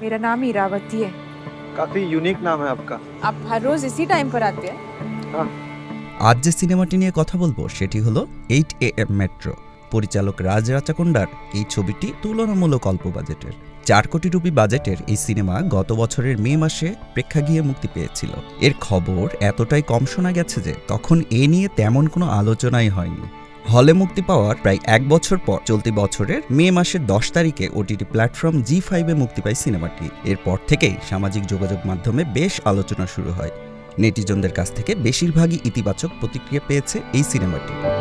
मेरा नाम ईरावती है काफी यूनिक नाम है आपका आप हर रोज इसी टाइम पर आते हैं আজ যে সিনেমাটি নিয়ে কথা বলবো সেটি হলো এইট এ এম মেট্রো পরিচালক রাজ রাচাকোন্ডার এই ছবিটি তুলনামূলক অল্প বাজেটের চার কোটি রুপি বাজেটের এই সিনেমা গত বছরের মে মাসে প্রেক্ষাগৃহে মুক্তি পেয়েছিল এর খবর এতটাই কম শোনা গেছে যে তখন এ নিয়ে তেমন কোনো আলোচনাই হয়নি হলে মুক্তি পাওয়ার প্রায় এক বছর পর চলতি বছরের মে মাসের দশ তারিখে ওটিটি প্ল্যাটফর্ম জি ফাইভে মুক্তি পায় সিনেমাটি। এরপর থেকেই সামাজিক যোগাযোগ মাধ্যমে বেশ আলোচনা শুরু হয়। নেটিজনদের কাছ থেকে বেশিরভাগই ইতিবাচক প্রতিক্রিয়া পেয়েছে এই সিনেমাটি।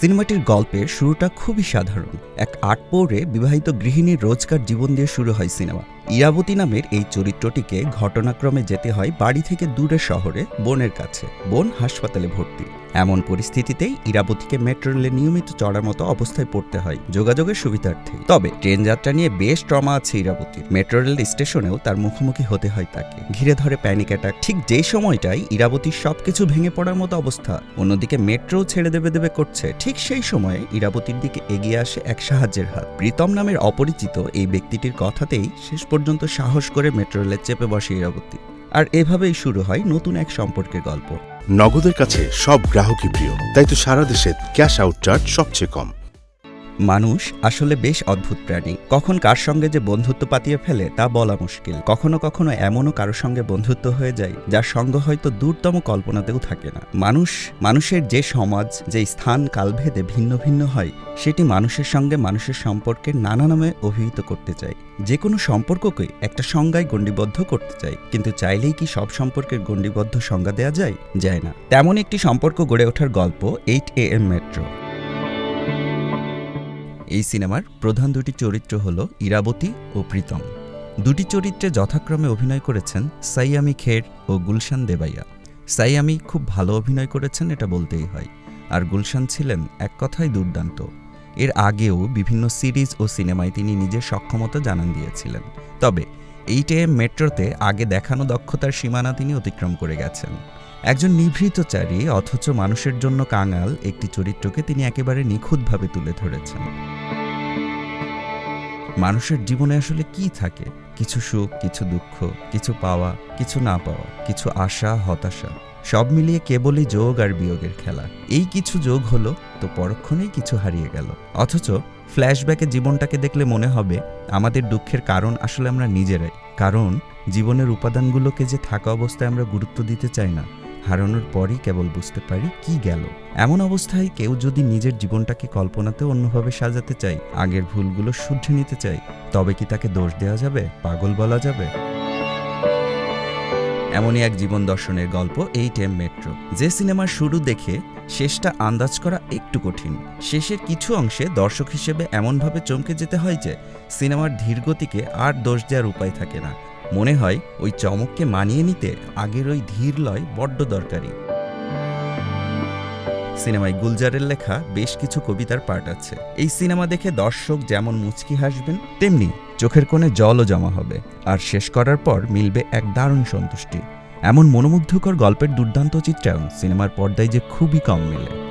সিনেমাটির গল্পের শুরুটা খুবই সাধারণ। এক আট পৌরে বিবাহিত গৃহিণীর রোজকার জীবন দিয়ে শুরু হয় সিনেমা। ইরাবতী নামের এই চরিত্রটিকে ঘটনাক্রমে যেতে হয় বাড়ি থেকে দূরে শহরে, বোনের কাছে। বোন হাসপাতালে ভর্তি। এমন পরিস্থিতিতেই ইরাবতীকে মেট্রো রেলে নিয়মিত চড়ার মতো অবস্থায় পড়তে হয় যোগাযোগের সুবিধার্থে। তবে ট্রেন যাত্রা নিয়ে বেশ ট্রমা আছে ইরাবতীর। মেট্রো রেল স্টেশনেও তার মুখোমুখি হতে হয় তাকে। ঘিরে ধরে প্যানিক অ্যাটাক ঠিক যেই সময়টাই ইরাবতীর সবকিছু ভেঙে পড়ার মতো অবস্থা, অন্যদিকে মেট্রো ছেড়ে দেবে দেবে করছে। ঠিক সেই সময়ে ইরাবতীর দিকে এগিয়ে আসে এক সাহায্যের হাত। প্রীতম নামের অপরিচিত এই ব্যক্তিটির কথাতেই শেষ পর্যন্ত সাহস করে মেট্রো রেলে চেপে বসে ইরাবতী। আর এভাবেই শুরু হয় নতুন এক সম্পর্কের গল্প। নগদের কাছে সব গ্রাহকই প্রিয়, তাই তো সারা দেশে ক্যাশ আউট চার্জ সবচেয়ে কম। মানুষ আসলে বেশ অদ্ভুত প্রাণী। কখন কার সঙ্গে যে বন্ধুত্ব পাতিয়ে ফেলে তা বলা মুশকিল। কখনো কখনো এমনও কারোর সঙ্গে বন্ধুত্ব হয়ে যায়, যার সঙ্গ হয়তো দূরতম কল্পনাতেও থাকে না। মানুষ, মানুষের যে সমাজ, যে স্থান, কালভেদে ভিন্ন ভিন্ন হয়, সেটি মানুষের সঙ্গে মানুষের সম্পর্কের নানা নামে অভিহিত করতে চায়। যে কোনো সম্পর্ককে একটা সংজ্ঞায় গণ্ডিবদ্ধ করতে চাই কিন্তু চাইলেই কি সব সম্পর্কের গণ্ডিবদ্ধ সংজ্ঞা দেওয়া যায়? যায় না। তেমন একটি সম্পর্ক গড়ে ওঠার গল্প এইট এ এম মেট্রো এই সিনেমার প্রধান দুটি চরিত্র হল ইরাবতী ও প্রীতম। দুটি চরিত্রে যথাক্রমে অভিনয় করেছেন সাইয়ামি খের ও গুলশান দেবাইয়া। সাইয়ামি খুব ভালো অভিনয় করেছেন, এটা বলতেই হয়। আর গুলশান ছিলেন এক কথায় দুর্দান্ত। এর আগেও বিভিন্ন সিরিজ ও সিনেমায় তিনি নিজের সক্ষমতা জানান দিয়েছিলেন। তবে এইটে মেট্রোতে আগে দেখানো দক্ষতার সীমানা তিনি অতিক্রম করে গেছেন। একজন নিভৃতচারী অথচ মানুষের জন্য কাঙাল একটি চরিত্রকে তিনি একেবারে নিখুঁতভাবে তুলে ধরেছেন। মানুষের জীবনে আসলে কি থাকে? কিছু সুখ, কিছু দুঃখ, কিছু পাওয়া, কিছু না পাওয়া, কিছু আশা, হতাশা, সব মিলিয়ে কেবলই যোগ আর বিয়োগের খেলা। এই কিছু যোগ হলো, তো পরক্ষণেই কিছু হারিয়ে গেল। অথচ ফ্ল্যাশব্যাকে জীবনটাকে দেখলে মনে হবে, আমাদের দুঃখের কারণ আসলে আমরা নিজেরাই। কারণ জীবনের উপাদানগুলোকে যে থাকা অবস্থায় আমরা গুরুত্ব দিতে চাই না হারানোর পরই কেবল বুঝতে পারি কি গেল। এমন অবস্থায় কেউ যদি নিজের জীবনটাকে কল্পনাতে অন্যভাবে সাজাতে চাই আগের ভুলগুলো শুদ্ধে নিতে চাই তবে কি তাকে দোষ দেওয়া যাবে, পাগল বলা যাবে? এমনই এক জীবন দর্শনের গল্প এই টেম মেট্রো। যে সিনেমার শুরু দেখে শেষটা আন্দাজ করা একটু কঠিন। শেষের কিছু অংশে দর্শক হিসেবে এমনভাবে চমকে যেতে হয় যে, সিনেমার ধীরগতিকে আর দোষ দেওয়ার উপায় থাকে না। মনে হয় ওই চমককে মানিয়ে নিতে আগের ওই ধীর লয় বড্ড দরকারি। সিনেমায় গুলজারের লেখা বেশ কিছু কবিতার পার্ট আছে। এই সিনেমা দেখে দর্শক যেমন মুচকি হাসবেন, তেমনি চোখের কোণে জলও জমা হবে। আর শেষ করার পর মিলবে এক দারুণ সন্তুষ্টি। এমন মনোমুগ্ধকর গল্পের দুর্দান্ত চিত্রায়ন সিনেমার পর্দায় যে খুবই কম মেলে।